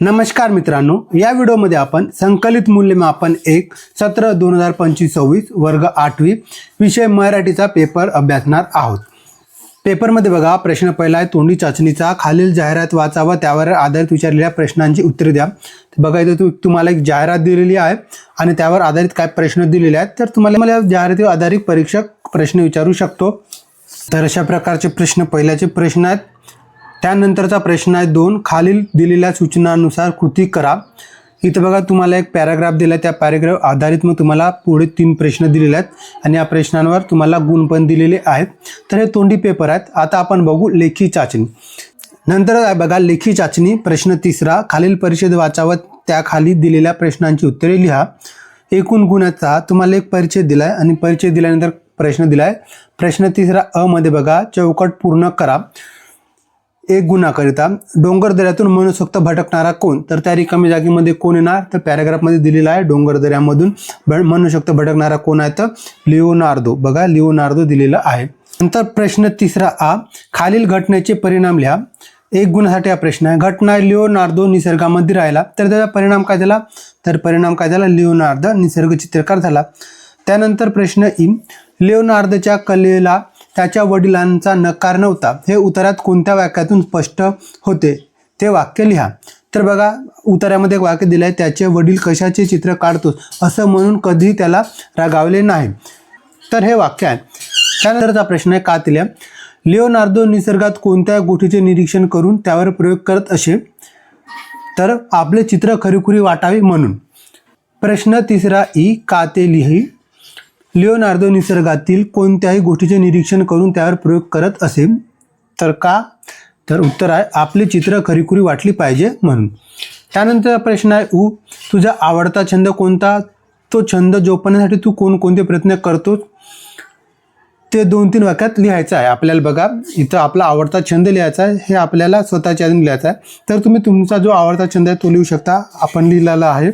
नमस्कार मित्रांनो या व्हिडिओमध्ये आपण संकलित मूल्यमापन एक सत्र दोन हजार पंचवीस सव्वीस वर्ग आठवी विषय मराठीचा पेपर अभ्यासणार आहोत. पेपरमध्ये बघा प्रश्न पहिला आहे तोंडी चाचणीचा खालील जाहिरात वाचा व त्यावर आधारित विचारलेल्या प्रश्नांची उत्तरे द्या. बघा इथं तू तुम्हाला एक जाहिरात दिलेली आहे आणि त्यावर आधारित काय प्रश्न दिलेले आहेत तर तुम्हाला मला जाहिरातीवर आधारित परीक्षक प्रश्न विचारू शकतो. तर अशा प्रकारचे प्रश्न पहिल्याचे प्रश्न आहेत. त्यानंतरचा प्रश्न आहे दोन. खालील दिलेल्या सूचनानुसार कृती करा. इथं बघा तुम्हाला एक पॅराग्राफ दिला आहे. त्या पॅराग्राफ आधारित मग तुम्हाला पुढे तीन प्रश्न दिलेले आहेत. आणि या प्रश्नांवर तुम्हाला गुण पण दिलेले आहेत. तर हे तोंडी पेपर आहेत. आता आपण बघू लेखी चाचणी. नंतर आहे बघा लेखी चाचणी प्रश्न तिसरा. खालील परिषद वाचावत त्याखाली दिलेल्या प्रश्नांची उत्तरे लिहा. एकूण गुणाचा तुम्हाला एक परिच्छेद दिलाय आणि परिचय दिल्यानंतर प्रश्न दिलाय. प्रश्न तिसरा अ मध्ये बघा चौकट पूर्ण करा. एक गुन्हाकरिता. डोंगर दऱ्यातून मनसोक्त भटकणारा कोण? तर त्या रिकामी जागेमध्ये कोण येणार? तर पॅराग्राफमध्ये दिलेला आहे डोंगर दऱ्यामधून भ मनसोक्त भटकणारा कोण आहे तर लिओनार्दो. बघा लिओनार्दो दिलेला आहे. नंतर प्रश्न तिसरा आ खालील घटनेचे परिणाम लिहा. एक गुणासाठी हा प्रश्न आहे. घटना लिओनार्दो निसर्गामध्ये राहिला. तर त्याचा परिणाम काय झाला? तर परिणाम काय झाला? लिओनार्दो निसर्ग चित्रकार झाला. त्यानंतर प्रश्न इ लिओनार्दच्या कलेला त्याच्या वडिलांचा नकार नव्हता. हे उत्तरात कोणत्या वाक्यातून स्पष्ट होते? ते वाक्य लिहा. तर बघा उत्तरामध्ये एक वाक्य दिलं आहे त्याचे वडील कशाचे चित्र काढतो असं म्हणून कधीही त्याला रागावले नाही. तर हे वाक्य आहे. त्यानंतरचा प्रश्न आहे का दिल्या लिओनार्दो निसर्गात कोणत्या गोष्टीचे निरीक्षण करून त्यावर प्रयोग करत असे? तर आपले चित्र खरीखुरी वाटावे म्हणून. प्रश्न तिसरा ई का ते लिही? लिओनार्दो निसर्गातील कोणत्याही गोष्टीचे निरीक्षण करून त्यावर प्रयोग करत असे. तर का? तर उत्तर आहे आपले चित्र खरीखुरी वाटली पाहिजे म्हणून. त्यानंतर प्रश्न आहे उ तुझा आवडता छंद कोणता? तो छंद जोपण्यासाठी तू कोणकोणते प्रयत्न करतोस ते दोन तीन वाक्यात लिहायचं आहे. आपल्याला बघा इथं आपला आवडता छंद लिहायचा आहे हे आपल्याला स्वतःच्या आधी लिहायचं आहे. तर तुम्ही तुमचा जो आवडता छंद आहे तो लिहू शकता. आपण लिहिलेला आहे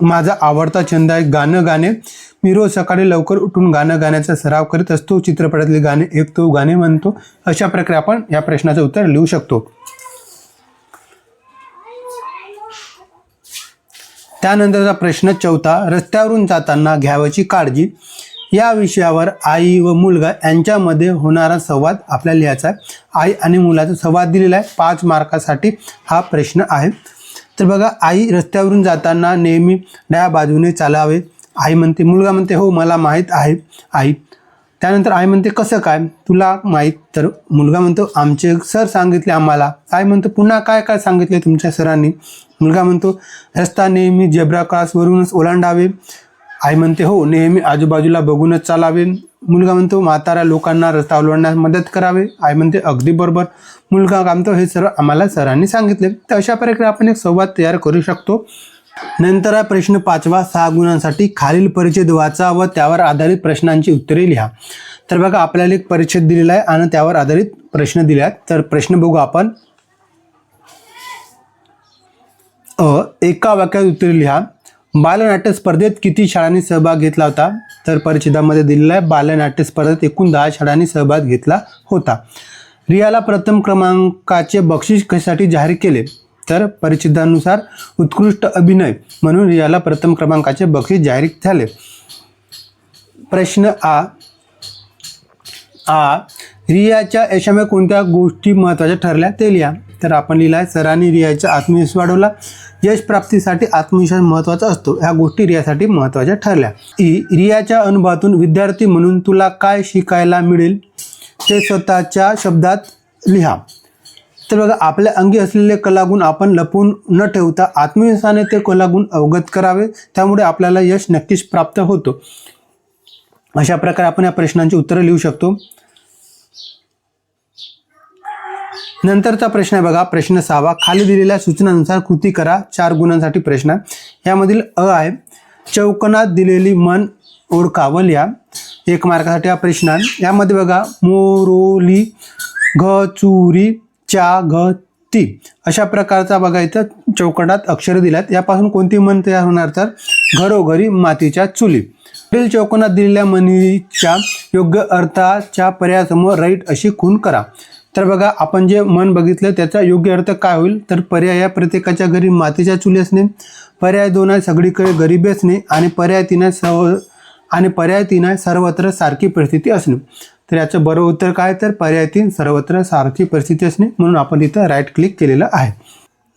माझा आवडता छंद आहे गाणं गाणे मी रोज सकाळी लवकर उठून गाणं गाण्याचा सराव करीत असतो. चित्रपटातले गाणे ऐकतो गाणे म्हणतो. अशा प्रकारे आपण या प्रश्नाचं उत्तर लिहू शकतो. त्यानंतरचा प्रश्न चौथा रस्त्यावरून जाताना घ्यावयाची काळजी. या विषयावर आई व मुलगा यांच्यामध्ये होणारा संवाद आपल्याला लिहायचा आहे. आई आणि मुलाचा संवाद दिलेला आहे. पाच मार्कासाठी हा प्रश्न आहे. तर बघा आई रस्त्यावरून जाताना नेहमी डाव्या बाजूने चालावे. आई म्हणते मुलगा म्हणते हो मला माहीत आहे आई. त्यानंतर आई म्हणते कसं काय? तुला माहीत? तर मुलगा म्हणतो आमचे सर सांगितले आम्हाला. आई म्हणतो पुन्हा काय काय सांगितले तुमच्या सरांनी? मुलगा म्हणतो रस्ता नेहमी जेब्रा क्रॉसवरूनच ओलांडावे. आई म्हणते हो नेहमी आजूबाजूला बघूनच चालावे. मुलगा म्हणतो म्हातारा लोकांना रस्ता ओलांडण्यास मदत करावे. आई म्हणते अगदी बरोबर. मुलगा कामतो हे सर्व आम्हाला सरांनी सांगितले. तर अशा प्रकारे आपण एक संवाद तयार करू शकतो. नंतर हा प्रश्न पाचवा सहा गुणांसाठी खालील परिच्छेद वाचा व त्यावर आधारित प्रश्नांची उत्तरे लिहा. तर बघा आपल्याला एक परिच्छेद दिलेला आहे आणि त्यावर आधारित प्रश्न दिले आहेत तर प्रश्न बघू आपण. अ एका वाक्यात उत्तरे लिहा. बालनाट्य स्पर्धेत किती शाळांनी सहभाग घेतला होता? तर परिच्छेदामध्ये दिलेला आहे बालनाट्य स्पर्धेत एकूण दहा शाळांनी सहभाग घेतला होता. रियाला प्रथम क्रमांकाचे बक्षीस कशासाठी जाहीर केले? तर परिचितानुसार उत्कृष्ट अभिनय म्हणून रियाला प्रथम क्रमांकाचे बक्षीस जाहीर झाले. प्रश्न आ. आ. रियाच्या यशामुळे कोणत्या गोष्टी महत्त्वाच्या ठरल्या? ते लिहा. तर आपण लिहिलं आहे सरांनी रियाचा आत्मविश्वास वाढवला. यश प्राप्तीसाठी आत्मविश्वास महत्त्वाचा असतो. ह्या गोष्टी रियासाठी महत्त्वाच्या ठरल्या. ई. रियाच्या अनुभवातून विद्यार्थी म्हणून तुला काय शिकायला मिळेल? ते स्वतःच्या शब्दात लिहा. तर बघा आपल्या अंगी असलेले कलागुण आपण लपवून न ठेवता आत्मविश्वासाने ते कलागुण अवगत करावे त्यामुळे आपल्याला यश नक्कीच प्राप्त होतो. अशा प्रकारे आपण या प्रश्नांची उत्तरं लिहू शकतो. नंतरचा प्रश्न आहे बघा प्रश्न सहावा. खाली दिलेल्या सूचनानुसार कृती करा चार गुणांसाठी प्रश्न. आहे यामधील अ आहे चौकनात दिलेली मन ओळखा व लिहा. एक मार्कासाठी हा प्रश्न आहे. यामध्ये बघा मोरोली घ च्या चा घ ती. अशा प्रकारचा बघा इथं चौकटात अक्षर दिल्यात. यापासून कोणती मन तयार होणार तर घरोघरी मातीच्या चुली. पुढील चौकोनात दिलेल्या म्हणीच्या योग्य अर्थाच्या पर्यायासमोर राईट अशी खून करा. तर बघा आपण जे मन बघितलं त्याचा योग्य अर्थ काय होईल? तर पर्याय या प्रत्येकाच्या घरी मातीच्या चुली असणे पर्याय दोन आहे सगळीकडे गरिबी असणे आणि पर्याय तीन आहे सर्व आणि पर्याय तीन आहे सर्वत्र सारखी परिस्थिती असणे. तर याचं बरं उत्तर काय? तर पर्याय तीन सर्वत्र सारखी परिस्थिती असणे म्हणून आपण इथं राईट क्लिक केलेलं आहे.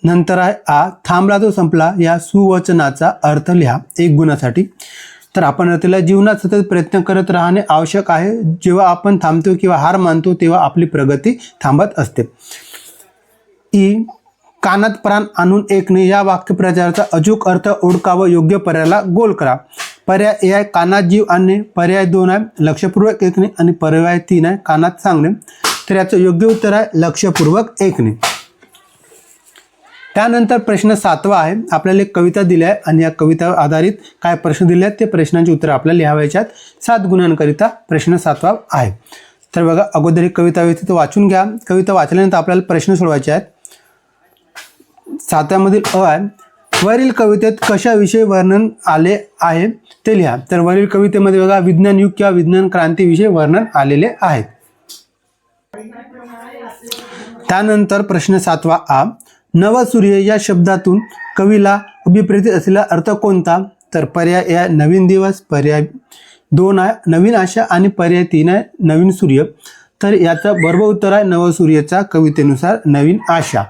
नंतर आहे आ थांबला तो संपला या सुवचनाचा अर्थ लिहा एक गुणासाठी. तर आपण त्याला जीवनात सतत प्रयत्न करत राहणे आवश्यक आहे. जेव्हा आपण थांबतो किंवा हार मानतो तेव्हा आपली प्रगती थांबत असते. ई कानात प्राण आणून ऐकणे या वाक्यप्रचाराचा अचूक अर्थ ओळखा व योग्य पर्यायाला गोल करा. पर्याय ए आहे कानात जीव आणणे पर्याय दोन आहे लक्षपूर्वक ऐकणे आणि पर्याय तीन आहे कानात सांगणे. तर याचं योग्य उत्तर आहे लक्षपूर्वक ऐकणे. त्यानंतर प्रश्न सातवा आहे. आपल्याला एक कविता दिली आहे आणि या कविता आधारित काय प्रश्न दिले आहेत ते प्रश्नांची उत्तरं आपल्याला लिहावायचे आहेत. सात गुणांकरिता प्रश्न सातवा आहे. तर बघा अगोदर ही कविता व्यवस्थित वाचून घ्या. कविता वाचल्यानंतर आपल्याला प्रश्न सोडवायचे आहेत. सातव्यामधील अ आहे. वरील कवितेत कशाविषयी वर्णन आले आहे? ते लिहा तर वरील कवितेमध्ये बघा विज्ञान युग किंवा विज्ञान क्रांतीविषयी वर्णन आलेले आहेत. त्यानंतर प्रश्न सातवा आ नवसूर्य या शब्दातून कवीला अभिप्रेत असलेला अर्थ कोणता? तर पर्याय या नवीन दिवस पर्याय दोन आहे नवीन आशा आणि पर्याय तीन आहे नवीन सूर्य. तर याचं बरोबर उत्तर आहे नवसूर्याचा कवितेनुसार नवीन आशा.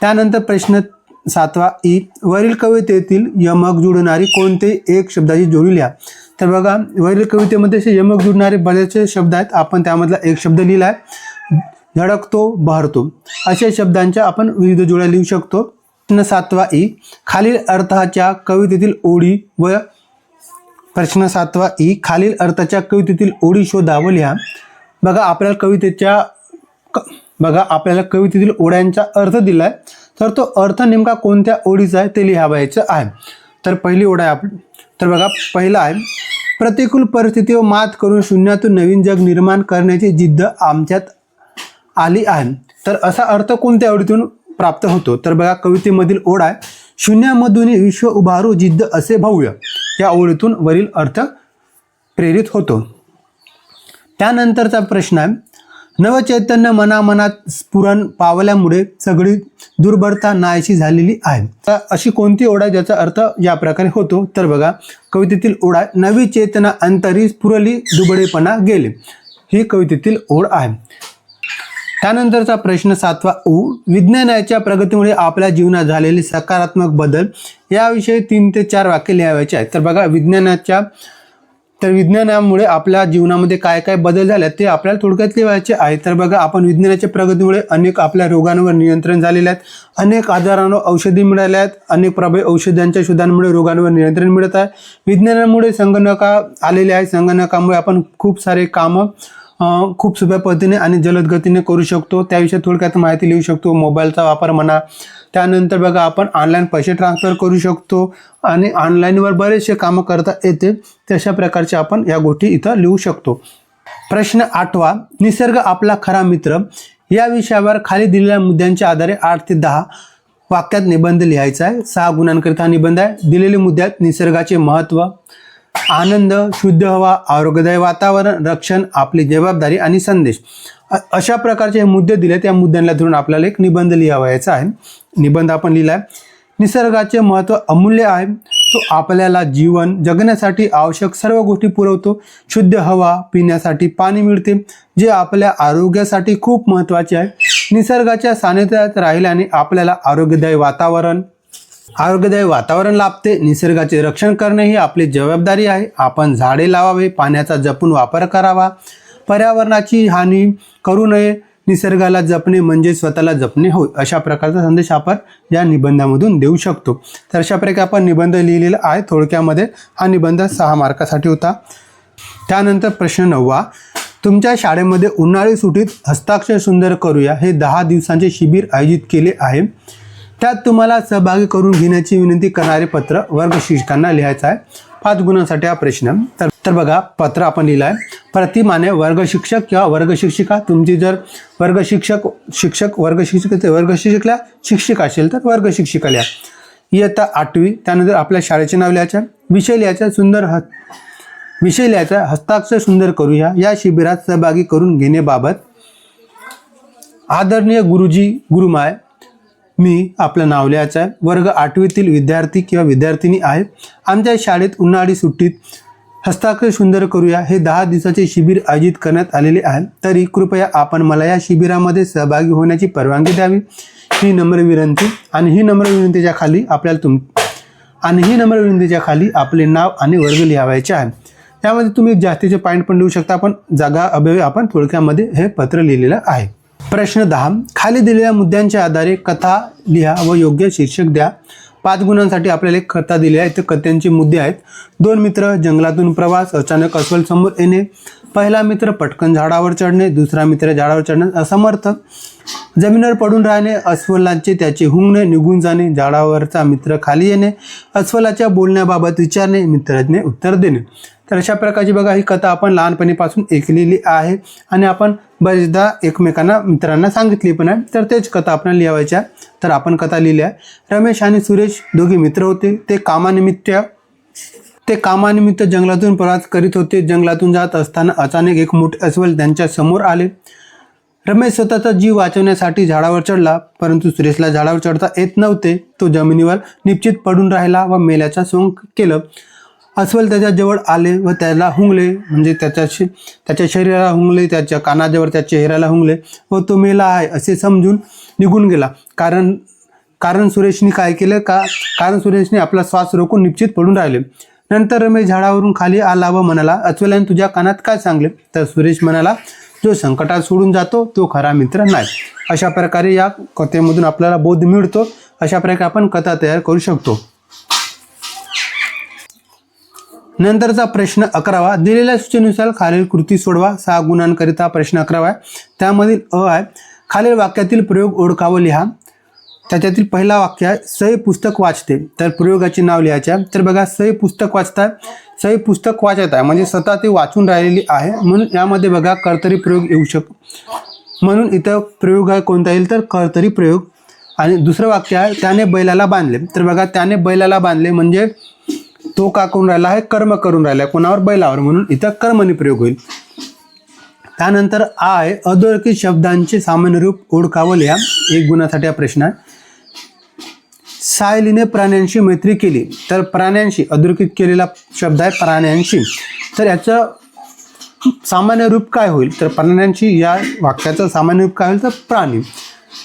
त्यानंतर प्रश्न सातवा ई. वरील कवितेतील यमक जुळणारी कोणते एक शब्दाची जोडी लिहा. तर बघा वरील कवितेमध्ये असे यमक जुळणारे बरेचसे शब्द आहेत. आपण त्यामधला एक शब्द लिहिला आहे धडकतो बहरतो. अशा शब्दांच्या आपण विविध जोड्या लिहू शकतो. प्रश्न सातवा ई. खालील अर्थाच्या कवितेतील ओळी व प्रश्न सातवा ई. खालील अर्थाच्या कवितेतील ओळी शोधा व लिहा. बघा आपल्याला कवितेच्या क- बघा आपल्याला कवितेतील ओढ्यांचा अर्थ दिलाय. तर तो अर्थ नेमका कोणत्या ओढीचा आहे ते लिहावायचं आहे. तर पहिली ओढ आहे आप तर बघा पहिला आहे प्रतिकूल परिस्थितीवर मात करून शून्यातून नवीन जग निर्माण करण्याची जिद्द आमच्यात आली आहे. तर असा अर्थ कोणत्या ओळीतून प्राप्त होतो? तर बघा कवितेमधील ओढ आहे शून्यामधून विश्व उभारू जिद्द असे भव्य. या ओळीतून वरील अर्थ प्रेरित होतो. त्यानंतरचा प्रश्न आहे नवचैतन्य मनामनात स्फुरण पावल्यामुळे सगळी दुर्बलता नाहीशी झालेली आहे. तर अशी कोणती ओढा ज्याचा अर्थ या प्रकारे होतो. तर बघा कवितेतील ओढा नवी चेतना अंतरी स्फुरली दुबळेपणा गेले. ही कवितेतील ओढ आहे. त्यानंतरचा प्रश्न सातवा उ विज्ञानाच्या प्रगतीमुळे आपल्या जीवनात झालेले सकारात्मक बदल याविषयी तीन ते चार वाक्य लिहावायचे आहेत. तर बघा विज्ञानाच्या तर विज्ञानामुळे आपल्या जीवनामध्ये काय काय बदल झाले आहेत ते आपल्याला थोडक्यात लिहायचे आहे. तर बघा आपण विज्ञानाच्या प्रगतीमुळे अनेक आपल्या रोगांवर नियंत्रण झालेले आहेत. अनेक आजारांवर औषधी मिळाल्या आहेत. अनेक प्रभावी औषधांच्या शोधांमुळे रोगांवर नियंत्रण मिळत आहे. विज्ञानामुळे संगणका आलेले आहे संगणकामुळे आपण खूप सारे कामं खूप सोप्या पद्धतीने आणि जलद गतीने करू शकतो. त्याविषयी थोडक्यात माहिती लिहू शकतो. मोबाईलचा वापर म्हणा त्यानंतर बघा आपण ऑनलाईन पैसे ट्रान्सफर करू शकतो आणि ऑनलाईनवर बरेचसे कामं करता येते तशा प्रकारचे आपण या गोष्टी इथं लिहू शकतो. प्रश्न आठवा निसर्ग आपला खरा मित्र. या विषयावर खाली दिलेल्या मुद्द्यांच्या आधारे आठ ते दहा वाक्यात निबंध लिहायचा आहे. सहा गुणांकरिता निबंध आहे. दिलेले मुद्द्यात निसर्गाचे महत्त्व आनंद शुद्ध हवा आरोग्यदायी वातावरण रक्षण आपली जबाबदारी आणि संदेश. अशा प्रकारचे मुद्दे दिले त्या मुद्द्यांना धरून आपल्याला एक निबंध लिहावायचा आहे. निबंध आपण लिहिला आहे निसर्गाचे महत्त्व अमूल्य आहे. तो आपल्याला जीवन जगण्यासाठी आवश्यक सर्व गोष्टी पुरवतो. शुद्ध हवा पिण्यासाठी पाणी मिळते. जे आपल्या आरोग्यासाठी खूप महत्त्वाचे आहे. निसर्गाच्या सानिध्यात राहिल्याने आपल्याला आरोग्यदायी वातावरण आरोग्यदायी वातावरण लाभते निसर्गाचे रक्षण करणे ही आपली जबाबदारी आहे. आपण झाडे लावावे पाण्याचा जपून वापर करावा. पर्यावरणाची हानी करू नये निसर्गाला जपणे म्हणजे स्वतःला जपणे होय अशा प्रकारचा संदेश आपण या निबंधामधून देऊ शकतो. तर अशा प्रकारे आपण निबंध लिहिलेला आहे. थोडक्यामध्ये हा निबंध सहा मार्कासाठी होता. त्यानंतर प्रश्न नववा तुमच्या शाळेमध्ये उन्हाळी सुटीत हस्ताक्षर सुंदर करूया. हे दहा दिवसांचे शिबिर आयोजित केले आहे. त्यात तुम्हाला सहभागी करून घेण्याची विनंती करणारे पत्र वर्ग शिक्षकांना लिहायचं आहे. पाच गुणांसाठी हा प्रश्न. तर तर बघा पत्र आपण लिहिलं आहे प्रतिमाने वर्ग शिक्षक किंवा वर्ग शिक्षिका तुमची जर वर्ग शिक्षक शिक्षक वर्ग शिक्षक वर्ग शिक्षकला शिक्षिका असेल तर वर्ग शिक्षिका लिहा. इयत्ता आठवी त्यानंतर आपल्या शाळेचे नाव लिहायचं विषय लिहायचा सुंदर ह विषय लिहायचा हस्ताक्षर सुंदर करूया या शिबिरात सहभागी करून घेण्याबाबत आदरणीय गुरुजी गुरुमाय मी आपलं नाव लिहायचं आहे. वर्ग आठवीतील विद्यार्थी किंवा विद्यार्थिनी आहे. आमच्या शाळेत उन्हाळी सुट्टीत हस्ताक्षर सुंदर करूया हे दहा दिवसाचे शिबिर आयोजित करण्यात आलेले आहे. तरी कृपया आपण मला या शिबिरामध्ये सहभागी होण्याची परवानगी द्यावी. ही नम्र विनंती आणि ही नम्र विनंतीच्या खाली आपल्याला तुम आणि ही नम्र विनंतीच्या खाली आपले नाव आणि वर्ग लिहावायचे आहे. त्यामध्ये तुम्ही जास्तीचे पॉईंट पण लिहू शकता. पण जागा अभावी आपण थोडक्यामध्ये हे पत्र लिहिलेलं आहे. प्रश्न दहा. खाली दिलेल्या मुद्द्यांच्या आधारे कथा लिहा व योग्य शीर्षक द्या. पाच गुणांसाठी आपल्याला एक कथा दिली आहे. ते कथ्यांचे मुद्दे आहेत. दोन मित्र जंगलातून प्रवास अचानक अस्वल समोर येणे. पहिला मित्र पटकन झाडावर चढणे दुसरा मित्र झाडावर चढण्यास असमर्थ जमिनीवर पडून राहणे अस्वलाचे त्याचे हुंगणे निघून जाणे झाडावरचा मित्र खाली येणे. अस्वलाच्या बोलण्याबाबत विचारणे मित्राने उत्तर देणे. तर अशा प्रकारची बघा ही कथा आपण लहानपणीपासून ऐकलेली आहे आणि आपण बरेचदा एकमेकांना मित्रांना सांगितली पण आहे. तर तेच कथा आपण लिहावायच्या तर आपण कथा लिहिली आहे. रमेश आणि सुरेश दोघे मित्र होते. ते कामानिमित्त ते कामानिमित्त जंगलातून प्रवास करीत होते. जंगलातून जात असताना अचानक एक मोठे अस्वल त्यांच्यासमोर आले. रमेश स्वतःचा जीव वाचवण्यासाठी झाडावर चढला परंतु सुरेशला झाडावर चढता येत नव्हते. तो जमिनीवर निश्चित पडून राहिला व मेल्याचा सोंग केलं. अस्वल त्याच्याजवळ आले व त्याला हुंगले. म्हणजे त्याच्याशी त्याच्या शरीराला हुंगले त्याच्या कानाजवळ त्या चेहऱ्याला हुंगले व तो मेला आहे असे समजून निघून गेला. कारण कारण सुरेशने काय केलं का कारण सुरेशने आपला श्वास रोखून निश्चित पडून राहिले. नंतर रमेश झाडावरून खाली आला व म्हणाला अस्वलाने तुझ्या कानात काय सांगले? तर सुरेश म्हणाला जो संकटात सोडून जातो तो खरा मित्र नाही. अशा प्रकारे या कथेमधून आपल्याला बोध मिळतो. अशा प्रकारे आपण कथा तयार करू शकतो. नंतरचा प्रश्न अकरावा. दिलेल्या सूचनेनुसार खालील कृती सोडवा. सहा गुणांकरिता प्रश्न अकरावा आहे. त्यामधील अ आहे. खालील वाक्यातील प्रयोग ओळखावं लिहा. त्याच्यातील पहिला वाक्य आहे सही पुस्तक वाचते. तर प्रयोगाचे नाव लिहायचे आहे. तर बघा सही पुस्तक वाचताय. सही पुस्तक वाचत आहे. म्हणजे स्वतः ते वाचून राहिलेली आहे. म्हणून यामध्ये बघा कर्तरी प्रयोग येऊ शक म्हणून इथं प्रयोग आहे कोणता येईल तर कर्तरी प्रयोग. आणि दुसरं वाक्य आहे त्याने बैलाला बांधले. तर बघा त्याने बैलाला बांधले म्हणजे तो का करून राहिला? आहे कर्म करून राहिला. आहे कोणावर? बैलावर. म्हणून इथं कर्मनी प्रयोग होईल. त्यानंतर आय अधोरेखित शब्दांचे सामान्य रूप ओळखावं लिहा. एक गुणासाठी हा प्रश्न आहे. सायलीने प्राण्यांशी मैत्री केली. तर प्राण्यांशी अधोरेखित केलेला शब्द आहे प्राण्यांशी. तर याचं सामान्य रूप काय होईल? तर प्राण्यांशी या वाक्याचं सामान्य रूप काय होईल? तर प्राणी.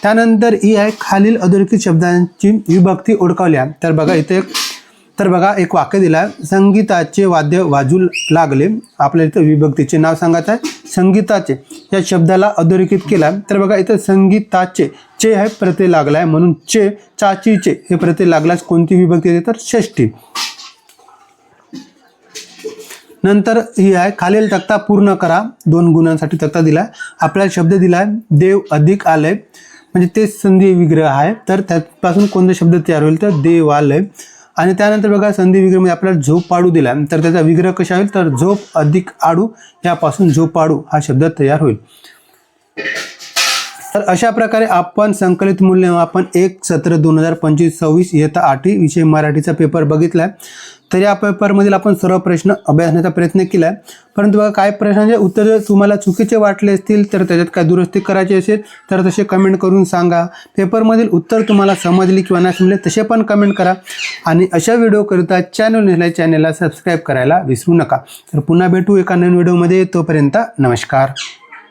त्यानंतर ई आहे खालील अधोरेखित शब्दांची विभक्ती ओळखावल्या तर बघा इथे एक तर बघा एक वाक्य दिलं आहे संगीताचे वाद्य वाजू लागले. आपल्या इथं विभक्तीचे नाव सांगायचं आहे. संगीताचे या शब्दाला अधोरेखित केला तर बघा इथं संगीताचे चे हे प्रत्यय लागला आहे म्हणून चे चाचीचे हे प्रत्यय लागल्यास कोणती विभक्ती येते? तर षष्टी नंतर ही आहे खालील तक्ता पूर्ण करा. दोन गुणांसाठी तक्ता दिला आपल्याला शब्द दिला आहे देव अधिक आलय. म्हणजे ते संधी विग्रह आहे. तर त्यापासून कोणता शब्द तयार होईल? तर देवालय. आणि त्यानंतर बघा संधी विग्रहमध्ये आपल्याला झोप पाडू दिला. तर त्याचा विग्रह कसा होईल? तर झोप अधिक आडू यापासून झोप पाडू हा शब्द तयार होईल. तर अशा प्रकारे आपण संकलित मूल्यमापन एक सत्र दोन हजार पंचवीस सव्वीस इयत्ता आठवी विषय मराठीचा पेपर बघितला आहे तर या पेपरमधील आपण सर्व प्रश्न अभ्यासण्याचा प्रयत्न केला आहे परंतु बघा काय प्रश्नांचे उत्तर जर तुम्हाला चुकीचे वाटले असतील तर त्याच्यात काय दुरुस्ती करायची असेल तर तसे कमेंट करून सांगा. पेपरमधील उत्तर तुम्हाला समजली किंवा नाही समजले तसे पण कमेंट करा. आणि अशा व्हिडिओकरिता चॅनल निघाल्या चॅनलला सबस्क्राईब करायला विसरू नका. तर पुन्हा भेटू एका नवीन व्हिडिओमध्ये तोपर्यंत नमस्कार.